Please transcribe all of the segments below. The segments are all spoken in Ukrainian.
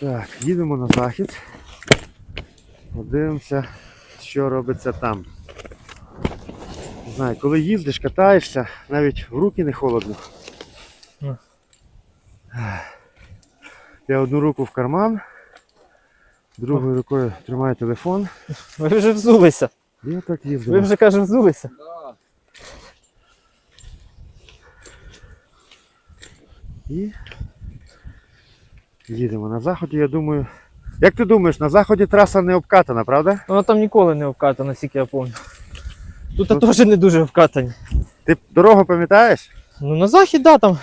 Так, їдемо на захід. Подивимося, що робиться там. Не знаю, коли їздиш, катаєшся, навіть в руки не холодно. Ну. Я одну руку в карман, другою рукою тримаю телефон. Ви вже взулися. І так Ви вже каже, взулися. І їдемо на заході, я думаю. Як ти думаєш, на заході траса не обкатана, правда? Вона там ніколи не обкатана, наскільки я пам'ятаю. Тут Ну, теж не дуже обкатані. Ти дорогу пам'ятаєш? Ну на захід, да, там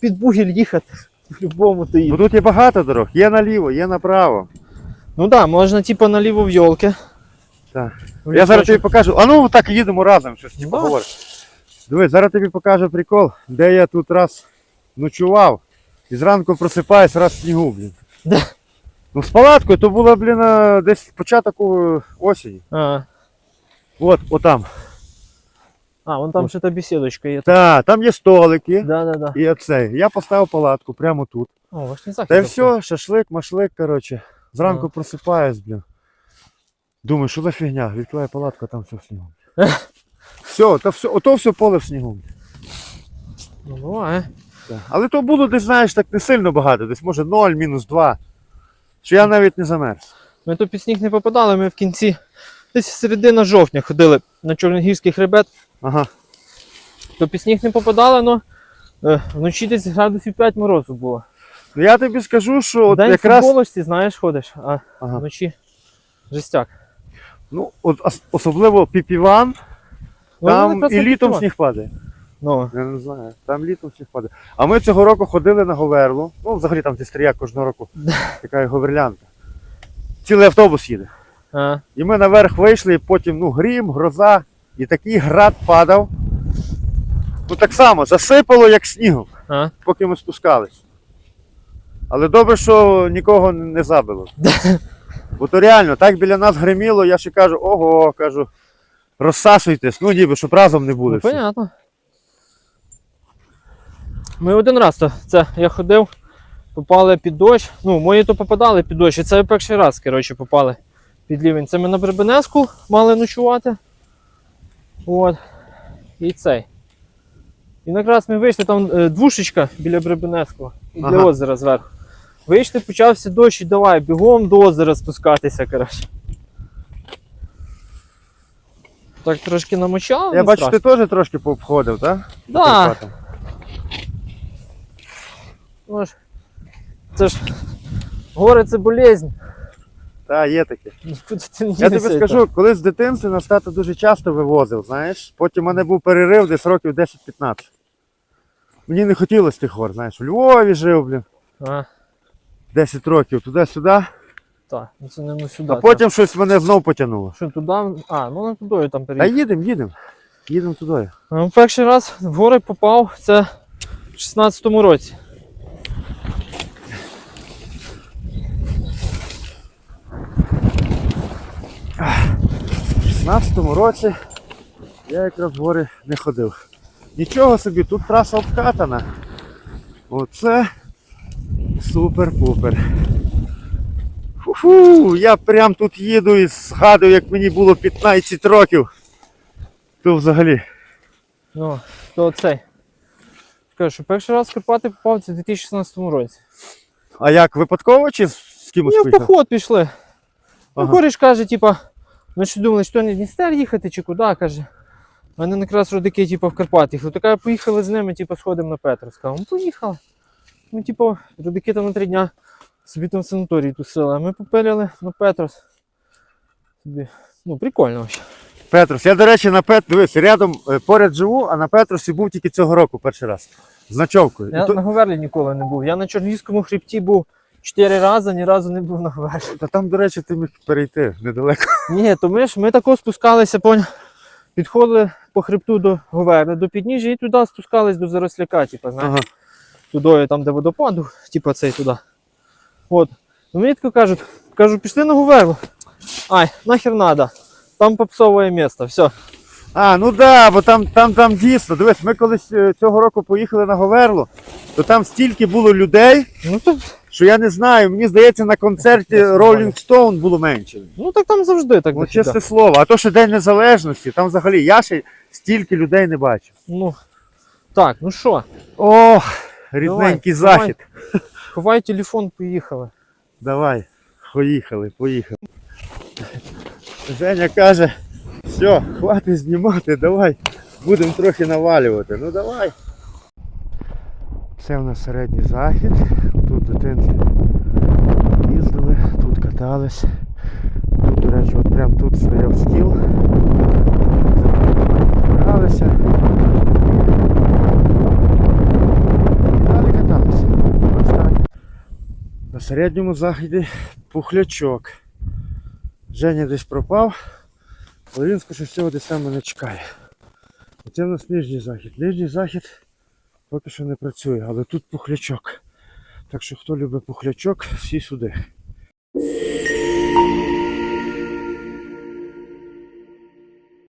під- бугіль їхати. В-любому то Бо їде. тут є багато дорог, є наліво, є направо. Ну так, да, можна типу наліво в йолки. Так. Я зараз тобі покажу. А ну так їдемо разом, щось говориш. Дивись, зараз тобі покажу прикол, де я тут раз ночував і зранку просипаюсь раз в снігу, блін. Де? Ну з палаткою то було, блін, а, десь початок е, осені. А, От, отам. а вон там ще та бесідочка є. Так, там є столики. Да, да, да. І оце. Я поставив палатку прямо тут. О, ваш не захід. Та й все, шашлик, машлик, коротше. Зранку Ага. просипаюсь, блін. Думаю, що за фігня? Відкриваю палатку, а там все в снігу. Все, то все, ото все поле в снігу. Ну, буває. Але то було десь, знаєш, так не сильно багато, десь може 0, мінус 2. Що я навіть не замерз. Ми то під сніг не попадали, ми в кінці. Десь середина жовтня ходили на Чорногірський хребет, Ага. то під сніг не попадали, але вночі десь градусів 5 морозу було. Ну я тобі скажу, що от День в якраз. футболочці, знаєш, ходиш, а Ага. вночі жестяк. Ну, от, особливо піпіван, Ну, там і літом сніг падає. Ну, Я не знаю, там літом сніг падає. А ми цього року ходили на Говерлу. Ну, взагалі там стрія кожного року така говерлянка. Цілий автобус їде. а, І ми наверх вийшли, і потім ну, грім, гроза, і такий град падав. Ну так само, засипало як снігом, а. поки ми спускались. Але добре, що нікого не забило. Бо то реально, так біля нас гриміло, я ще кажу, ого, кажу, розсасуйтесь, ну ніби, щоб разом не були. Ну, всі. понятно. Ми один раз то це я ходив, попали під дощ. Ну, мої то попадали під дощ. І це перший раз, коротше, попали під лівень. Це ми на Бребенеску мали ночувати. От. І цей. І якраз ми вийшли, там е, двушечка біля Бребенеску, і для Ага. озера зверху. Вийшли, почався дощ і давай бігом до озера спускатися, коротше. Так трошки намочало. Я бачу, ти теж трошки пообходив, так? Да. Ну ж, це ж гори це болезнь. Та, є таке. Ну, куди ти не Я тобі скажу, коли з дитинства нас тато дуже часто вивозив, знаєш. Потім в мене був перерив десь років 10-15. Мені не хотілося тих гор, знаєш, у Львові жив, блін, А, 10 років туди-сюди, так, ну це не сюди. а потім щось мене знов потягнуло. Що туди? А, ну не туди там Та переїхав. їдемо, їдемо. Їдемо туди. Ну, перший раз в гори попав це в 16-му році. У 16-му році я якраз в гори не ходив. Нічого собі, тут траса обкатана. Оце супер-пупер. Фу-фу, я прям тут їду і згадую, як мені було 15 років. То взагалі. Ну, то цей. Скажу, що перший раз в Карпати попав це в 2016 році. А як випадково чи з кимось Ми в поход пішли. Ну, коріш каже, типа, ми що думали, що не в Дністер їхати чи куди, каже. У мене якраз родики, типу, в Карпати їхали. Така поїхали з ними, типу, сходимо на Петровська. Ми поїхали. Ми, типу, родики там на три дня собі там в санаторії тусили, а ми попиляли на Петрос. Собі. Ну, прикольно вообще. Петрос. Я, до речі, на Пет... дивись, рядом е, поряд живу, а на Петросі був тільки цього року перший раз. З ночовкою. І Я то- на Говерлі ніколи не був. Я на Чорнігівському хребті був чотири рази, ні разу не був на Говерлі. Та там, до речі, ти міг перейти недалеко. Ні, то ми ж ми тако спускалися, поня, підходили по хребту до Говерли, до підніжжя і туди спускались до Заросляка, типу, знаєш, Ага. туди, там, де водопаду, типу цей туди. От. Ну, мені тако кажуть, кажу, пішли на Говерлу. Ай, нахер надо. Там попсове місто, все. А, ну да, бо там, там, там дійсно. Дивись, ми колись е, цього року поїхали на Говерло, то там стільки було людей, Ну що я не знаю. Мені здається, на концерті Rolling Stone було менше. ну так там завжди так. Ну, чесне слово, а то ще День Незалежності, там взагалі я ще стільки людей не бачив. Ну, так, ну що, Ох, рідненький давай. захід. ховай телефон, поїхали. Давай, поїхали, поїхали. Женя каже, все, хватить знімати, давай, будемо трохи навалювати. Ну давай. Це в нас середній захід. Тут дитинці їздили, тут катались. Тут, до речі, от прямо тут стояв стіл. Гралися. І далі каталися. На середньому заході пухлячок. Женя десь пропав, але він скаже, всього мене чекає. Оце в нас нижній захід. Нижній захід поки що не працює, але тут пухлячок. Так що хто любить пухлячок, всі сюди.